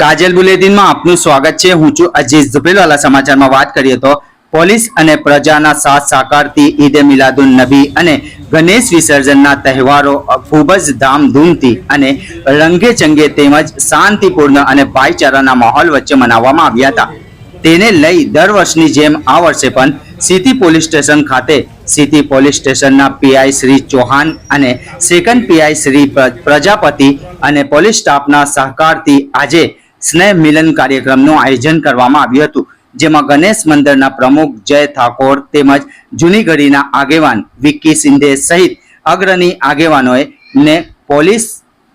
કાજલ બુલેટિનમાં આપનું સ્વાગત છે. હું છું અજીત ઝુબેલવાલા સમાચારમાં વાત કરીએ તો પોલીસ અને પ્રજાના સાથ સહકારથી ઈદ મિલાદુન નબી અને ગણેશ વિસર્જનના તહેવારો ખૂબ જ ધામધૂમથી અને રંગે ચંગે તેમજ શાંતિપૂર્ણ અને ભાઈચારાના માહોલ વચ્ચે મનાવવામાં આવ્યા હતા. તેને લઈ દર વર્ષની જેમ આ વર્ષે પણ સિટી પોલીસ સ્ટેશન ખાતે સિટી પોલીસ સ્ટેશનના પીઆઈ શ્રી ચૌહાણ અને સેકન્ડ પીઆઈ શ્રી પ્રજાપતિ અને પોલીસ સ્ટાફના સહકારથી આજે સ્નેહ મિલન કાર્યક્રમનું આયોજન કરવામાં આવ્યું હતું, જેમાં ગણેશ મંદિરના પ્રમુખ જય ઠાકોર તેમજ જૂની ગઢીના આગેવાન વિક્કી સિંધે સહિત અગ્રણી આગેવાનોએ ને પોલીસ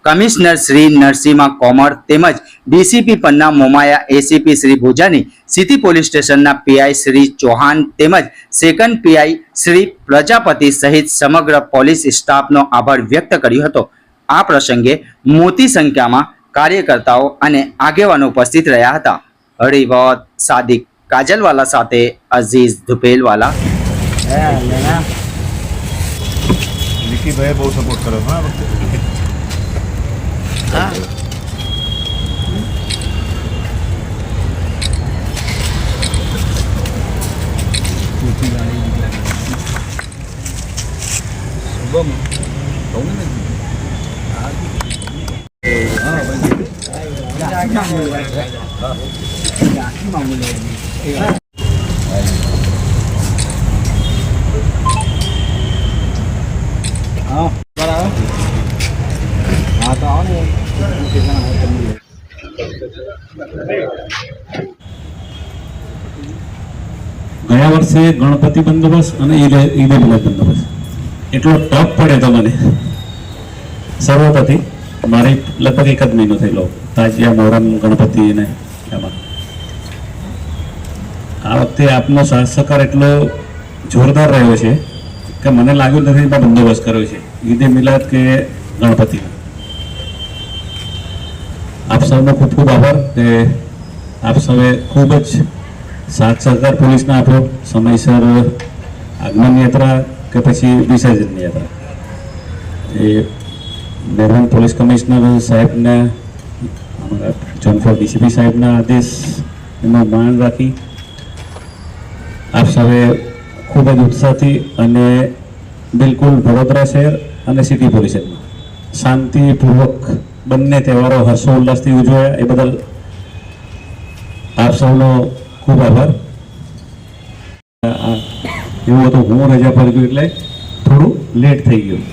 કમિશનર શ્રી નરસિંહ કોમર તેમજ DCP Panna Momaya, ACP Shri Bhujani, city police સ્ટેશનના પીઆઈ શ્રી ચૌહાણ તેમજ સેકન્ડ પીઆઈ શ્રી પ્રજાપતિ સહિત સમગ્ર પોલીસ સ્ટાફનો આભાર વ્યક્ત કર્યો હતો. આ પ્રસંગે મોટી સંખ્યામાં કાર્યકર્તાઓ અને આગેવાનો ઉપસ્થિત રહ્યા હતા. હરિવત સાદિક કાજલવાલા સાથે અઝીઝ ધુપેલવાલા. વિકીભાઈએ બહુ સપોર્ટ કર્યો હા આ વખતે ગયા વર્ષે ગણપતિ બંદોબસ્ત અને ઈદે મિલાદ બંદોબસ્ત. એટલો ટફ પડે તો મને. સર્વોપતિ મારી લગભગ એક જ મહિનો થયેલો. તાજિયા મોહરમ ગણપતિ ને એમાં આ વખતે આપનો સાથ સહકાર એટલો જોરદાર રહ્યો છે કે મને લાગ્યું નથી પણ બંદોબસ્ત કર્યો છે. ઈદે મિલાદ કે ગણપતિ. આપ સૌનો ખૂબ ખૂબ આભાર કે આપ સૌએ ખૂબ જ સાથ સહકાર પોલીસને આપ્યો. સમયસર આગમન યાત્રા કે પછી વિસર્જનની યાત્રા. એ મહેરબાન પોલીસ કમિશનર સાહેબને, અમારા જોનફોર ડીસીપી સાહેબના આદેશ એમાં માન રાખી આપ સૌએ ખૂબ જ ઉત્સાહથી અને બિલકુલ વડોદરા શહેર અને સિટી પોલીસમાં શાંતિપૂર્વક બંને તહેવારો હર્ષોલ્લાસથી ઉજવાયા, એ બદલ આપ સૌનો ખૂબ આભાર. એવું હતું, હું રજા પર ગયું એટલે થોડું લેટ થઈ ગયું.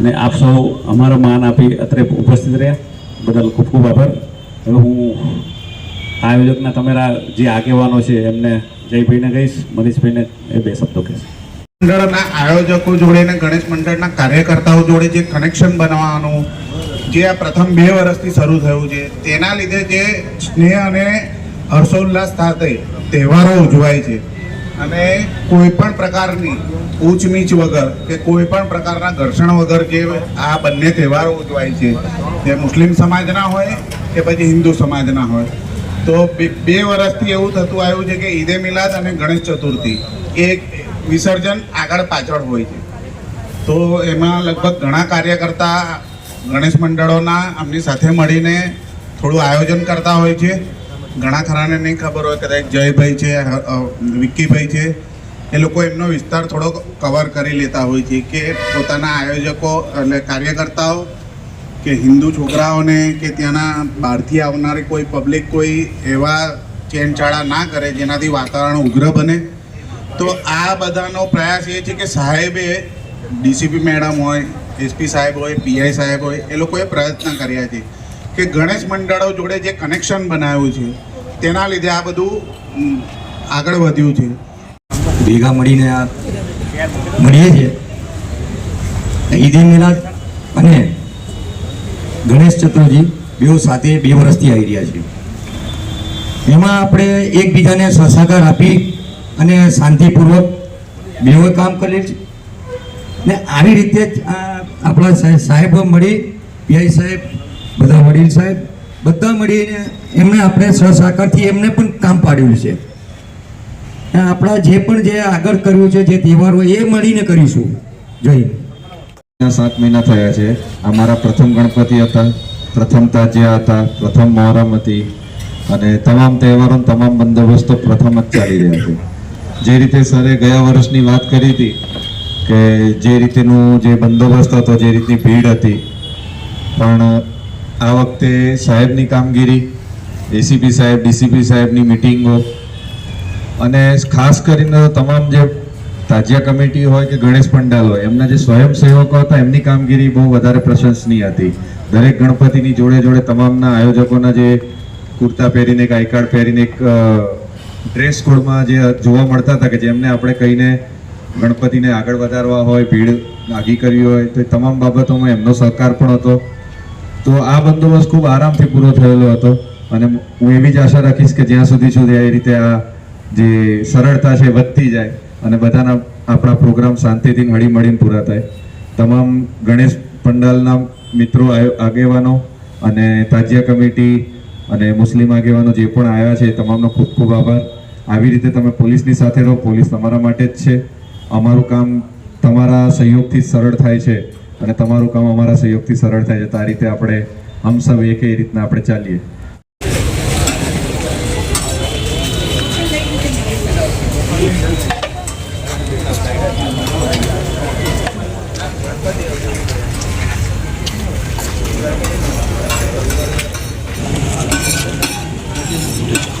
અને આપ સૌ અમારો માન આપી અત્રે ઉપસ્થિત રહ્યા. બદલ ખૂબ ખૂબ આભાર. હવે હું આયોજકના તમારા જે આગેવાનો છે, એમને જયભાઈને કહીશ, મનીષભાઈને એ બે શબ્દો કહીશ. મંડળના આયોજકો જોડે ને ગણેશ મંડળના કાર્યકર્તાઓ જોડે જે કનેક્શન બનાવવાનું, જે આ પ્રથમ બે વર્ષથી શરૂ થયું છે, તેના લીધે જે સ્નેહ અને હર્ષોલ્લાસ સાથે તહેવારો ઉજવાય છે. અને કોઈ પણ પ્રકારની ઊંચ વગર કે કોઈ પણ પ્રકારના ઘર્ષણ વગર જે આ બંને તહેવારો ઉજવાય છે જે મુસ્લિમ સમાજના હોય કે પછી હિન્દુ સમાજના હોય. તો બે- વર્ષથી એવું થતું આવ્યું છે કે ઈદે મિલાદ અને ગણેશ ચતુર્થી એક વિસર્જન આગળ પાછળ હોય છે. તો એમાં લગભગ ઘણા કાર્યકર્તા ગણેશ મંડળોના આમની સાથે મળીને થોડું આયોજન કરતા હોય છે. ઘણા ખરાને નહીં ખબર હોય, કદાચ જયભાઈ છે વિક્કીભાઈ છે, એ લોકો એમનો વિસ્તાર થોડો કવર કરી લેતા હોય છે કે પોતાના આયોજકો એટલે કાર્યકર્તાઓ કે હિન્દુ છોકરાઓને કે ત્યાંના બહારથી આવનારી કોઈ પબ્લિક કોઈ એવા ચેનચાળા ના કરે જેનાથી વાતાવરણ ઉગ્ર બને. તો આ બધાનો પ્રયાસ એ છે કે સાહેબે ડીસીપી મેડમ હોય, એસપી સાહેબ હોય, પીઆઈ સાહેબ હોય, એ લોકોએ પ્રયત્ન કર્યા છે કે ગણેશ મંડળો જોડે જે કનેક્શન બનાવ્યું છે તેના લીધે આ બધું આગળ વધ્યું છે. ભેગા મળીને આ મળીએ છીએ. ઈદ મિલાદ અને ગણેશ ચતુર્થી બેઉ સાથે બે વર્ષથી આવી રહ્યા છે એમાં આપણે એકબીજાને સહકાર આપી અને શાંતિપૂર્વક બેઉ કામ કરીએ છીએ ને આવી રીતે જ આપણા સાહેબો મળી, પીઆઈ સાહેબ, બધા વડીલ સાહેબ બધા મળીને એમને આપણે સહકારથી એમને પણ કામ પાડ્યું છે. આપણા જે પણ જે આગળ કર્યું છે, જે તહેવારો એ મળીને કરીશું. જય. સાત મહિના થયા છે. અમારા પ્રથમ ગણપતિ હતા, પ્રથમ તાજિયા હતા, પ્રથમ મોહરમ હતી. અને તમામ તહેવારો તમામ બંદોબસ્તો પ્રથમ જ ચાલી રહ્યા છે. જે રીતે સરે ગયા વર્ષની વાત કરી હતી કે જે રીતેનું જે બંદોબસ્ત હતો, જે રીતની ભીડ હતી, પણ આ વખતે સાહેબની કામગીરી એસીપી સાહેબ ડીસીપી સાહેબની મિટિંગો અને ખાસ કરીને તમામ જે તાજિયા કમિટી હોય કે ગણેશ પંડાલ હોય, એમના જે સ્વયંસેવકો હતા, એમની કામગીરી બહુ વધારે પ્રશંસનીય હતી. દરેક ગણપતિની જોડે જોડે તમામના આયોજકોના જે કુર્તા પહેરીને એક આઈ કાર્ડ પહેરીને એક ડ્રેસ કોડમાં જે જોવા મળતા હતા કે જેમને આપણે કહીને ગણપતિને આગળ વધારવા હોય, ભીડ આગી કરવી હોય, તો તમામ બાબતોમાં એમનો સહકાર પણ હતો. તો આ બંદોબસ્ત ખૂબ આરામથી પૂરો થયેલો હતો અને હું એવી જ આશા રાખીશ કે જ્યાં સુધી સુધી એ રીતે આ જે સરળતા છે વધતી જાય અને બધાના આપણા પ્રોગ્રામ શાંતિથી મળી મળીને પૂરા થાય. તમામ ગણેશ પંડાલના મિત્રો આગેવાનો અને તાજિયા કમિટી અને મુસ્લિમ આગેવાનો જે પણ આવ્યા છે તમામનો ખૂબ ખૂબ આભાર. આવી રીતે તમે પોલીસની સાથે રહો, પોલીસ તમારા માટે જ છે. અમારું કામ તમારા સહયોગથી સરળ થાય છે. અને તમારું કામ અમારા સહયોગથી સરળ થાય છે. તો આ રીતે આપણે હમ સૌ એક રીતના આપણે ચાલીએ આજે શનિમિલનનો કાર્યક્રમ છે શું કહેવું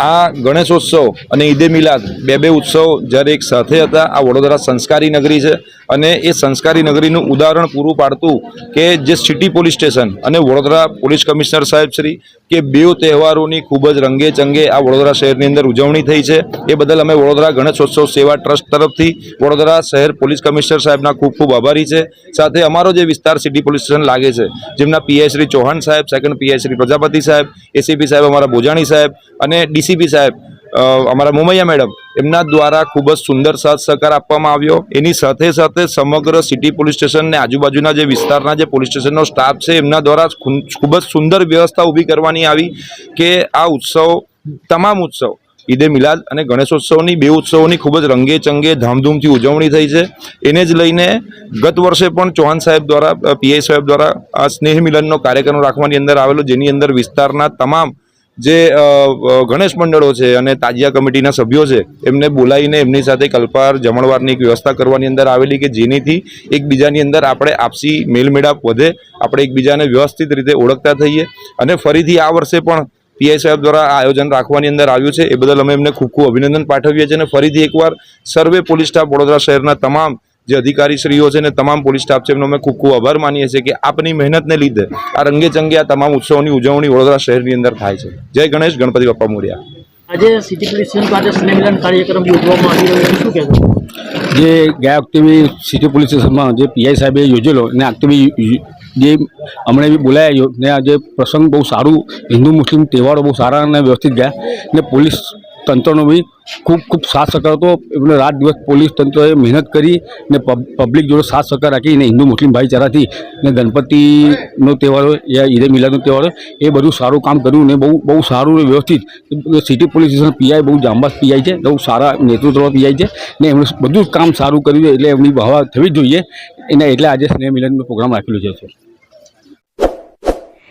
આ ગણેશોત્સવ અને ઈદે મિલાદ બે બે ઉત્સવ જ્યારે એક સાથે હતા, આ વડોદરા સંસ્કારી નગરી છે અને એ સંસ્કારી નગરીનું ઉદાહરણ પૂરું પાડતું કે જે સિટી પોલીસ સ્ટેશન અને વડોદરા પોલીસ કમિશનર સાહેબ શ્રી કે બે તહેવારોની ખૂબ જ રંગે ચંગે આ વડોદરા શહેરની અંદર ઉજવણી થઈ છે. એ બદલ અમે વડોદરા ગણેશોત્સવ સેવા ટ્રસ્ટ તરફથી વડોદરા શહેર પોલીસ કમિશનર સાહેબના ખૂબ ખૂબ આભારી છે. સાથે અમારો જે વિસ્તાર સિટી પોલીસ સ્ટેશન લાગે છે, જેમના પીઆઈ શ્રી ચૌહાણ સાહેબ, સેકન્ડ પીઆઈ શ્રી પ્રજાપતિ સાહેબ, એસીપી સાહેબ અમારા બોજાણી સાહેબ અને ડીસીપી સાહેબ અમારા મુમૈયા મેડમ, એમના દ્વારા ખૂબ જ સુંદર સાથ સહકાર આપવામાં આવ્યો. એની સાથે સાથે સમગ્ર સિટી પોલીસ સ્ટેશન ને આજુબાજુના જે વિસ્તારના જે પોલીસ સ્ટેશનનો સ્ટાફ છે, એમના દ્વારા ખૂબ જ સુંદર વ્યવસ્થા ઊભી કરવાની આવી કે આ ઉત્સવ, તમામ ઉત્સવ, ઈદે મિલાદ અને ગણેશોત્સવની બે ઉત્સવોની ખૂબ જ રંગે ચંગે ધામધૂમથી ઉજવણી થઈ છે. એને જ લઈને ગત વર્ષે પણ ચૌહાણ સાહેબ દ્વારા, પીઆઈ સાહેબ દ્વારા આ સ્નેહ મિલનનો કાર્યક્રમ રાખવાની અંદર આવેલો, જેની અંદર વિસ્તારના તમામ જે ગણેશ મંડળો છે અને તાજિયા કમિટીના સભ્યો છે, એમને બોલાવીને એમની સાથે કલ્પાર જમણવારની એક વ્યવસ્થા કરવાની અંદર આવેલી કે જેનીથી એકબીજાની અંદર આપણે આપસી મેલમેળાપ વધે, આપણે એકબીજાને વ્યવસ્થિત રીતે ઓળખતા થઈએ અને ફરીથી આ વર્ષે પણ પીઆઈ સાહેબ દ્વારા આયોજન રાખવાની અંદર આવ્યું છે. એ બદલ અમે એમને ખૂબ ખૂબ અભિનંદન પાઠવીએ છીએ અને ફરીથી એકવાર સર્વે પોલીસ સ્ટાફ વડોદરા શહેરના તમામ જે અધિકારીશ્રીઓ છે ને તમામ પોલીસ સ્ટાફ છે એમનો અમે ખૂબ ખૂબ આભાર માનીએ છીએ કે આપની મહેનતને લીધે આ રંગે ચંગે આ તમામ ઉત્સવોની ઉજવણી વડોદરા શહેરની અંદર થાય છે. જય ગણેશ ગણપતિ બાપા મોર્યા. આજે સિટી પોલીસ સ્ટેશન ખાતે સ્નેહમિલન કાર્યક્રમ યોજવામાં આવી રહ્યો છે. શું કહેવું જે ગયા વખતે બી સિટી પોલીસ સ્ટેશનમાં જે પીઆઈ સાહેબે યોજેલો અને આ વખતે બી જે હમણાં બી બોલાયા ને આ જે પ્રસંગ બહુ સારું હિન્દુ મુસ્લિમ તહેવારો બહુ સારા અને વ્યવસ્થિત ગયા ને પોલીસ તંત્રનો બી ખૂબ ખૂબ સાથ સહકાર હતો. એમને રાત દિવસ પોલીસ તંત્રએ મહેનત કરી ને પબ- પબ્લિક જોડે સાથ સહકાર રાખી અને હિન્દુ મુસ્લિમ ભાઈચારાથી ને ગણપતિનો તહેવાર યા ઈદે મિલાદનો તહેવાર એ બધું સારું કામ કર્યું ને બહુ બહુ સારું વ્યવસ્થિત. સિટી પોલીસ સ્ટેશન પીઆઈ બહુ જાંબાસ પીઆઈ છે, બહુ સારા નેતૃત્વ પીઆઈ છે ને એમણે બધું જ કામ સારું કર્યું છે એટલે એમની વાહ થવી જ જોઈએ. એને એટલે આજે સ્નેહ મિલનનો પ્રોગ્રામ રાખેલો છે.